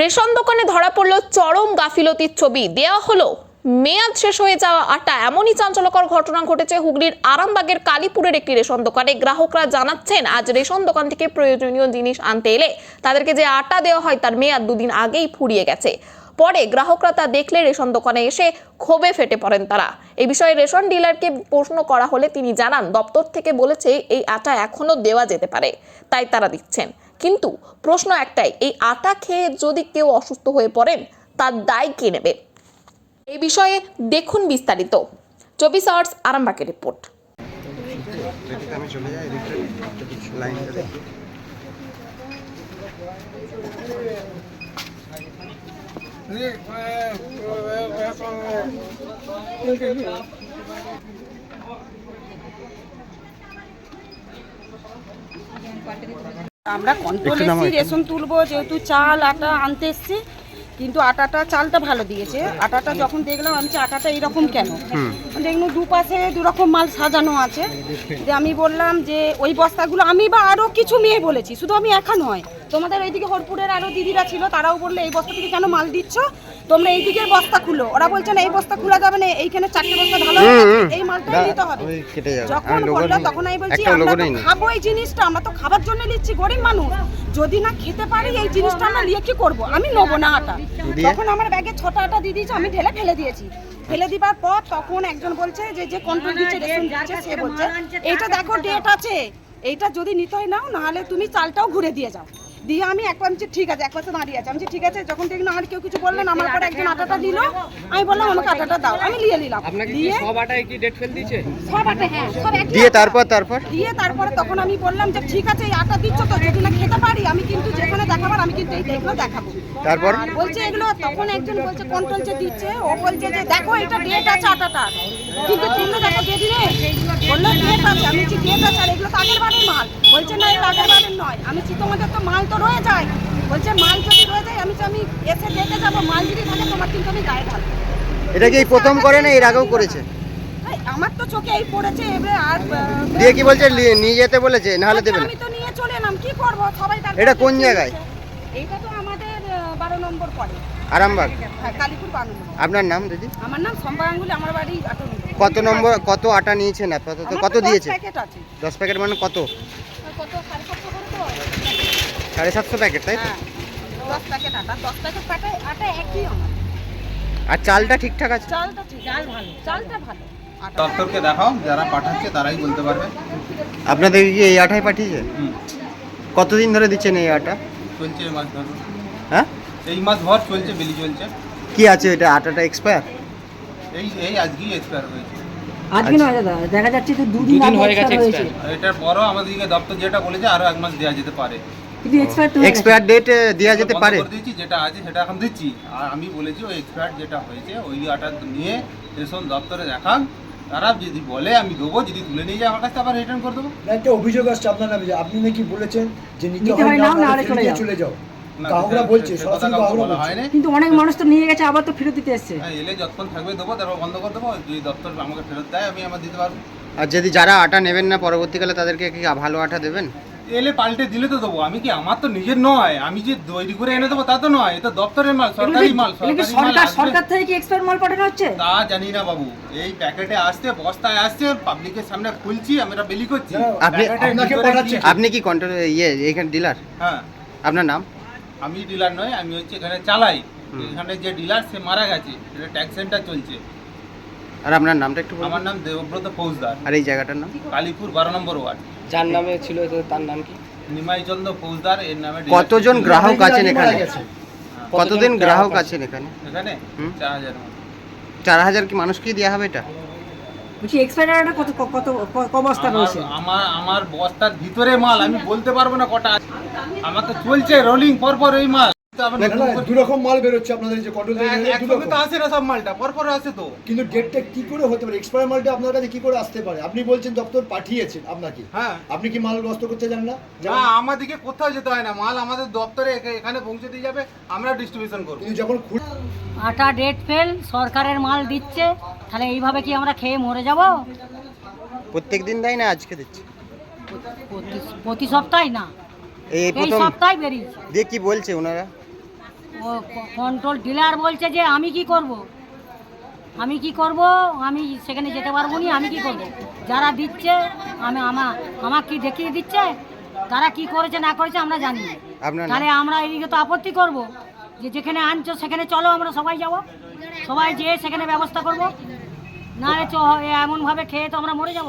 Ration দোকানে ধরা পড়ল চরম গাফিলতির ছবি। দেওয়া হলো, মেয়াদ শেষ হয়ে যাওয়া আটা এমনই চাঞ্চল্যকর ঘটনা ঘটেছে হুগলির আরামবাগের কালীপুরের একটি রেশন দোকানে। গ্রাহকরা জানাচ্ছেন, আজ রেশন দোকান থেকে প্রয়োজনীয় জিনিস আনতে এলে তাদেরকে যে আটা দেওয়া হয় তার মেয়াদ দুদিন আগেই ফুরিয়ে গেছে। পরে গ্রাহকরা তা দেখলে রেশন দোকানে এসে ক্ষোভে ফেটে পড়েন তারা। এই বিষয়ে রেশন ডিলারকে প্রশ্ন করা হলে তিনি জানান, দপ্তর থেকে বলেছে, এই আটা এখনও দেওয়া যেতে পারে, তাই তারা দিচ্ছেন। কিন্তু প্রশ্ন একটাই, এই আটা খেয়ে যদি কেউ অসুস্থ হয়ে পড়েন, তার দায় কে নেবে? এই বিষয়ে দেখুন বিস্তারিত। চব্বিশ আওয়ার্স আরামবাগের রিপোর্ট। আমরা কন্ট্রোল এসছি রেশন তুলবো যেহেতু চাল আটা আনতে এসছি কিন্তু আটাটা চালটা ভালো দিয়েছে। আটাটা যখন দেখলাম আমি আটাটা এরকম কেন? দেখলাম দুপাশে দু রকম মাল সাজানো আছে। যে আমি বললাম যে ওই বস্তাগুলো আমি বা আরও কিছু মেয়ে বলেছি শুধু আমি একা নয় তোমাদের ওইদিকে হরপুরের আরও দিদিরা ছিল তারাও বললে এই বস্তা থেকে কেন মাল দিচ্ছ? তোমরা এই দিকের বস্তা খুলো। ওরা বলছে না এই বস্তা খোলা যাবে না এইখানে চারটে বস্তা ভালো। এই মালটাই দা- দিতে হবে। যখন বলল তখন আমি বলছি আমরা তো খাব এই জিনিসটা আমরা তো খাবার জন্য নিচ্ছি গরিব মানুষ। যদি না খেতে পারি এই জিনিসটা আমরা নিয়ে কি করব? আমি নেব না আটা? তখন আমার ব্যাগে ছটা আটা দিয়ে দিয়েছে আমি ঢেলে ফেলে দিয়েছি। ফেলে দিবার পর তখন একজন বলছে যে যে কন্ট্রোল দিচ্ছে রেশন দিচ্ছে সে বলছে এইটা দেখো ডেট আছে। এইটা যদি নিতে হয় নাও নাহলে তুমি চালটাও ঘুরে দিয়ে যাও। দিয়ে আমি একবার আমি ঠিক আছে এক পাশে দাঁড়িয়ে আছে। আমি ঠিক আছে যখন দেখি না আর কেউ কিছু বললেন আমার পর একজন আটাটা দিল আমি বললাম আমাকে আটাটা দাও। আমি নিয়ে নিলাম। দিয়ে সব আটায় কি ডেট ফেল দিয়েছে? সব আটা হ্যাঁ সব একই দিয়ে তারপর তারপর? দিয়ে তারপরে তখন আমি বললাম যে ঠিক আছে এই আটা দিচ্ছ তো যদি না খেতে পারি আমি কিন্তু যেখানে দেখাবার আমি কিন্তু এই এগুলো দেখাবো। তারপর? বলছে এগুলো তখন একজন বলছে কন্ট্রোল যে দিচ্ছে ও বলছে যে দেখো এটা ডেট আছে আটাটা কিন্তু তুমি দেখো ডেট নেই। বলল ডেট আছে। আমি ডেট আছে আর এগুলো তো আগের বারের মাল। নয় আমি তোমাদের তো মাল তো রয়ে যায়? বলছে মাল যদি রয়ে যায় আমি আমি এসে দেখে যাব মাল যদি থাকে তোমার কিন্তু আমি গায়ে ঢালবো। এটা কি এই প্রথম করে না এর আগেও করেছে? আমার তো চোখে এই পড়েছে এবারে আর দিয়ে কি বলছে নিয়ে যেতে বলেছে নাহলে আচ্ছা, দেবে আমি তো নিয়ে চলে এলাম কি করব? সবাই এটা কোন জায়গায়? তো আমাদের আহ, বারো নম্বর পড়ে আরামবাগ। হ্যাঁ কালীপুর নম্বর। আপনার নাম দিদি? আমার নাম সম্বা গাঙ্গুলি আমার বাড়ি আটো কত নম্বর কত আটা নিয়েছেন? আপাতত কত তো দশ দিয়েছে? প্যাকেট আছে। দশ প্যাকেট মানে কত? সাড়ে সাতশো প্যাকেট তাই তো? হ্যাঁ দশ প্যাকেট আটা দশ প্যাকেট পাটা আটা একই আমার। আর চালটা ঠিকঠাক আছে? চালটা ঠিক চাল ভালো চালটা ভালো। দপ্তরকে দেখাও যারা পাঠাচ্ছে তারাই বলতে পারবে। আপনাদের কি এই আটাই পাঠিয়েছে? হুম। কতদিন ধরে দিচ্ছেন এই আটা? চলছে এই মাস ধর। হ্যাঁ? এই মাস ভর চলছে বেলি চলছে। কি আছে এটা? আটাটা এক্সপায়ার এই এই আজকেই এক্সপায়ার হয়েছে। আজকে নয় দাদা দেখা যাচ্ছে তো দুদিন হয়ে গেছে এটার পরও আমাদেরকে দপ্তর যেটা বলেছে আরও এক মাস দেওয়া যেতে পারে। কিন্তু এক্সপায়ার তো এক্সপায়ার ডেট দেওয়া যেতে পারে। দিয়েছি যেটা আছে সেটা এখন দিচ্ছি। আর আমি বলেছি ওই এক্সপায়ার যেটা হয়েছে ওই আটা নিয়ে রেশন দপ্তরে দেখান। তারা যদি বলে আমি দেবো যদি তুলে নিয়ে যায় আমার কাছে আবার রিটার্ন করে দেবো। না, একটা অভিযোগ আসছে আপনার নামে যে আপনি নাকি বলেছেন যে নিতে হয় হয় না নাহলে চলে যাও। চলে যাও। না, বলছে সরাসরি কাউকে বলছে। কিন্তু অনেক মানুষ তো নিয়ে গেছে আবার তো ফেরত দিতে এসছে। হ্যাঁ, এলে যতক্ষণ থাকবে দেবো তারপর বন্ধ করে দেবো যদি দপ্তর আমাকে ফেরত দেয় আমি আমার দিতে পারব। আর যদি যারা আটা নেবেন না পরবর্তীকালে তাদেরকে কি ভালো আটা দেবেন? এলে পাল্টে দিলে তো দেবো। আমি কি আমার তো নিজের নয়? আমি যে তৈরি করে এনে দেবো তা তো নয়। এটা দপ্তরের মাল সরকারি মাল সরকারি সরকার সরকার থেকে কি এক্সপায়ার মাল পাঠানো হচ্ছে? তা জানি না বাবু। এই প্যাকেটে আসছে বস্তায় আসছে পাবলিকের সামনে খুলছি আমরা বেলি করছি। আপনি- আপনাকে কি- আপনি কি কন্ট্রোল ইয়ে এখানে ডিলার হ্যাঁ। আপনার নাম? আমি ডিলার নয় আমি হচ্ছে এখানে চালাই। এখানে যে ডিলার সে মারা গেছে। এটা ট্যাক্স সেন্টার চলছে। আর আপনার নামটা একটু বলুন। আমার নাম দেবব্রত ফৌজদার। আর এই জায়গাটার নাম? কালীপুর বারো নম্বর ওয়ার্ড। যার নামে ছিল তার নাম কি? নিমাইচন্দ্র ফৌজদার এর নামে কতজন গ্রাহক আছেন এখানে? হ্যাঁ। কতদিন কতজন গ্রাহক আছেন এখানে? এখানে? চার হাজার চার হাজার কি মানুষকে দেওয়া হবে এটা? বলছি এক্সপায়ার কত কত ক- বস্তা আমার রয়েছে? আমার আমার বস্তার ভিতরে মাল আমি বলতে পারব না কটা আছে। আমার তো চলছে রোলিং পর পর এই মাল। আবার দু রকম মাল বেরোচ্ছে আপনাদের যে কন্ট্রোল একসঙ্গে তো আসে না সব মালটা পর পর আসে তো। কিন্তু ডেটটা কি করে হতে পারে? এক্সপায়ার মালটা আপনার কাছে কি করে আসতে পারে? আপনি বলছেন দপ্তর পাঠিয়েছেন আপনাকে। হ্যাঁ। আপনি কি মাল নষ্ট করতে যান না? না আমাদেরকে কোথাও যেতে হয় না। মাল আমাদের দপ্তরে এখানে পৌঁছে দিয়ে যাবে আমরা ডিস্ট্রিবিউশন করব। কিন্তু যখন আটা ডেট ফেল সরকারের মাল দিচ্ছে তাহলে এইভাবে কি আমরা খেয়ে মরে যাব? প্রত্যেক দিন দেয় না আজকে দিচ্ছে। প্রতি- সপ্তাহে না। এই এই প্রথম সপ্তাহে বেরিয়েছে। দিয়ে কি বলছে ওনারা? কন্ট্রোল ডিলার বলছে যে আমি কি করব? আমি কি করব? আমি সেখানে যেতে পারব না আমি কি করব? যারা দিচ্ছে আমি আমা আমাকে কি দেখিয়ে দিচ্ছে? তারা কি করেছে না করেছে আমরা জানি না। তাহলে আমরা এদিকে তো আপত্তি করব যে যেখানে আনছো সেখানে চলো আমরা সবাই যাব। সবাই যেয়ে সেখানে ব্যবস্থা করব। না চ এমনভাবে খেয়ে তো আমরা মরে যাব।